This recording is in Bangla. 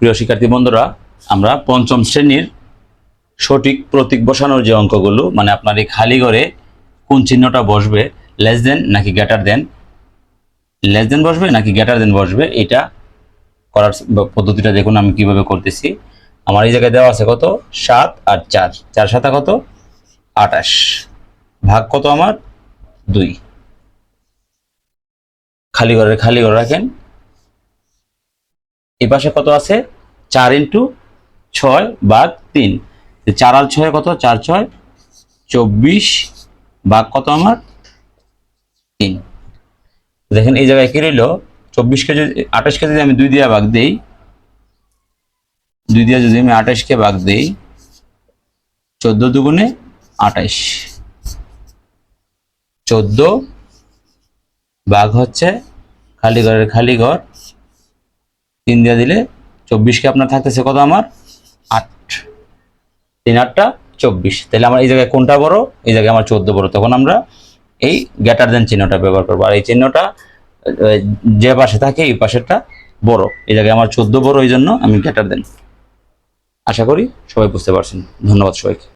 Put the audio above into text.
প্রিয় শিক্ষার্থী বন্ধুরা, আমরা পঞ্চম শ্রেণির সঠিক প্রতীক বসানোর যে অঙ্কগুলো মানে আপনার এই খালি ঘরে কোন চিহ্নটা বসবে লেস দেন নাকি গ্যাটার দেন লেস দেন বসবে নাকি গ্যাটার দেন বসবে? এটা করার পদ্ধতিটা দেখুন আমি কীভাবে করতেছি। আমার এই জায়গায় দেওয়া আছে কত? সাত আর চার। চার সাতা কত? আটাশ ভাগ কত আমার? দুই। খালি ঘরের খালি ঘর রাখেন। এই পাশে কত আছে? চার ইন্টু ছয় ভাগ তিন। চার আর ছয় কত? চার ছয় চব্বিশ ভাগ কত আমার? তিন। দেখেন এই জায়গায় কি রইল? চব্বিশ কেজি আঠাশ কেজি যদি আমি দুই দিয়া ভাগ দিই, দুই দিয়া যদি আমি আঠাশকে ভাগ দিই, চোদ্দ দুগুণে আঠাশ। চোদ্দ বাঘ হচ্ছে খালি ঘরের খালি ঘর তিন দিয়ে দিলে চব্বিশকে আপনার থাকতেছে কত আমার? আট। তিন আটটা চব্বিশ। তাহলে আমার এই জায়গায় কোনটা বড়? এই জায়গায় আমার চোদ্দ বড়। তখন আমরা এই গ্যাটার দেন চিহ্নটা ব্যবহার করব। আর এই চিহ্নটা যে পাশে থাকে এই পাশেরটা বড়। এই জায়গায় আমার চোদ্দ বড়, এই জন্য আমি গ্যাটার দেন আশা করি সবাই বুঝতে পারছেন। ধন্যবাদ সবাইকে।